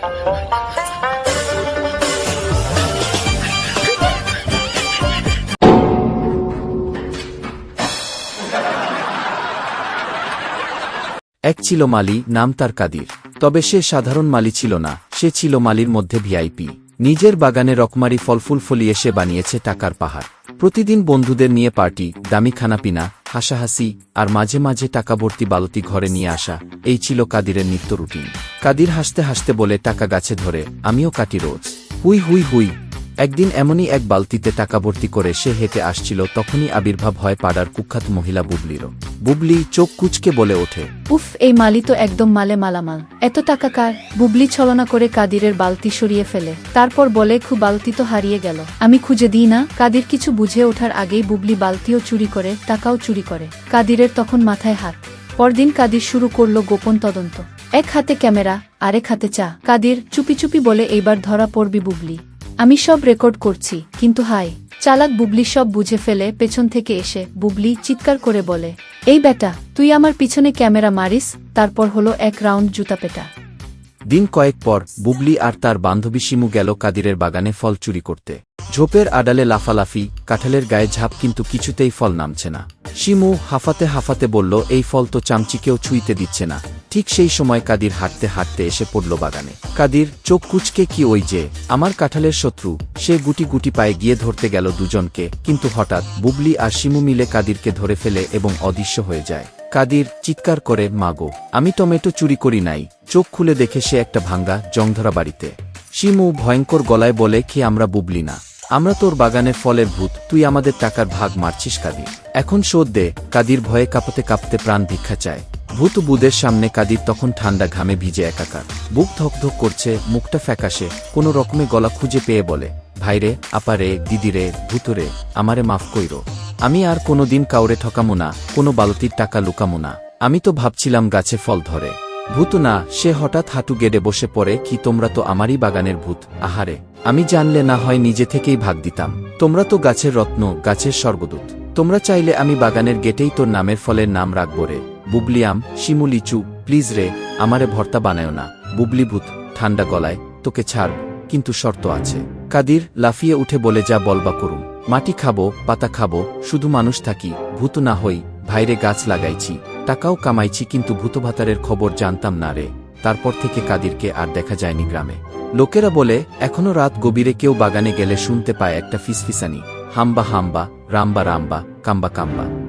এক ছিল মালি, নাম তার কাদির। তবে সে সাধারণ মালি ছিল না, সে ছিল মালির মধ্যে ভিআইপি নিজের বাগানে রকমারি ফলফুল ফলিয়ে সে বানিয়েছে টাকার পাহাড়। প্রতিদিন বন্ধুদের নিয়ে পার্টি দামি খানাপিনা হাসাহাসি আর মাঝে মাঝে টাকা ভর্তি বালতি ঘরে নিয়ে আসা, এই ছিল কাদিরের নিত্য রুটিন। কাদির হাসতে হাসতে বলে, টাকা গাছে ধরে, আমিও কাটি রোজ। হুই হুই হুই। একদিন এমনই এক বালতিতে টাকা ভর্তি করে সে হেঁটে আসছিল, তখনই আবির্ভাব হয় পাড়ার কুখ্যাত মহিলা বুবলিরও। বুবলি চোখ কুচকে বলে ওঠে, উফ, এই মালি তো একদম মালে মালামাল। এত টাকা কার? বুবলি ছলনা করে কাদিরের বালতি সরিয়ে ফেলে। তারপর বলে, খু, বালতি তো হারিয়ে গেল। আমি খুঁজে দিই না? কাদির কিছু বুঝে ওঠার আগেই বুবলি বালতিও চুরি করে, টাকাও চুরি করে, কাদিরের তখন মাথায় হাত। পরদিন কাদির শুরু করল গোপন তদন্ত। এক হাতে ক্যামেরা, আরেক হাতে চা। কাদির চুপি চুপি বলে, এইবার ধরা পড়বি বুবলি। আমি সব রেকর্ড করছি, কিন্তু হাই, চালাক বুবলি সব বুঝে ফেলে, পেছন থেকে এসে বুবলি চিৎকার করে বলে, এই বেটা, তুই আমার পিছনে ক্যামেরা মারিস, তারপর হলো এক রাউন্ড জুতা পেটা। দিন কয়েক পর, বুবলি আর তার বান্ধবী শিমু গেল কাদিরের বাগানে ফল চুরি করতে। ঝোপের আডালে লাফালাফি, কাঁঠালের গায়ে ঝাপ কিন্তু কিছুতেই ফল নামছে না। শিমু হাফাতে হাফাতে বলল, এই ফল তো চামচিকেও ছুঁইতে দিচ্ছে না। ঠিক সেই সময় কাদির হাঁটতে হাঁটতে এসে পড়ল বাগানে। কাদির, চোখ কুচকে কি ওই যে, আমার কাঁঠালের শত্রু, সে গুটি গুটি পায়ে গিয়ে ধরতে গেল দুজনকে, কিন্তু হঠাৎ বুবলি আর শিমু মিলে কাদিরকে ধরে ফেলে এবং অদৃশ্য হয়ে যায়। কাদির চিৎকার করে, মাগো, আমি টমেটো চুরি করি নাই, চোখ খুলে দেখে সে একটা ভাঙ্গা জংধরা বাড়িতে। শিমু ভয়ঙ্কর গলায় বলে, কি আমরা বুবলি না? আমরা তোর বাগানে ফলের ভূত, তুই আমাদের টাকার ভাগ মারছিস কাদির। এখন শোধ দে, কাদির ভয়ে কাঁপতে কাঁপতে প্রাণ ভিক্ষা চায়। ভূত বুদের সামনে কাদির তখন ঠান্ডা ঘামে ভিজে একাকার। বুক ধকধক করছে, মুখটা ফ্যাকাশে, কোনো রকমে গলা খুঁজে পেয়ে বলে ভাইরে আপারে দিদিরে ভূতরে আমারে মাফ কইর। আমি আর কোনোদিন কাউরে ঠকামো না, কোনো বালতির টাকা লুকামো না। আমি তো ভাবছিলাম গাছে ফল ধরে। ভূত না, সে হঠাৎ হাঁটু গেড়ে বসে পড়ে, কি তোমরা তো আমারই বাগানের ভূত, আহারে। আমি জানলে না হয় নিজে থেকেই ভাগ দিতাম। তোমরা তো গাছের রত্ন, গাছের স্বর্গদূত। তোমরা চাইলে আমি বাগানের গেটেই তোর নামের ফলের নাম রাখব রে। বুবলিয়াম শিমুলিচু প্লিজ রে, আমারে ভর্তা বানায় না। বুবলি ভূত, ঠান্ডা গলায়, তোকে ছাড়ব, কিন্তু শর্ত আছে। কাদির, লাফিয়ে উঠে বলে যা বলবা করুম মাটি খাব, পাতা খাব, শুধু মানুষ থাকি, ভূত না হই, ভাইরে গাছ লাগাইছি, টাকাও কামাইছি, কিন্তু ভূতভাতারের খবর জানতাম না রে। তারপর থেকে কাদিরকে আর দেখা যায়নি গ্রামে। লোকেরা বলে, এখনও রাত গভীরে কেউ বাগানে গেলে শুনতে পায় একটা ফিসফিসানি। হাম্বা হাম্বা Ramba ramba, kamba kamba.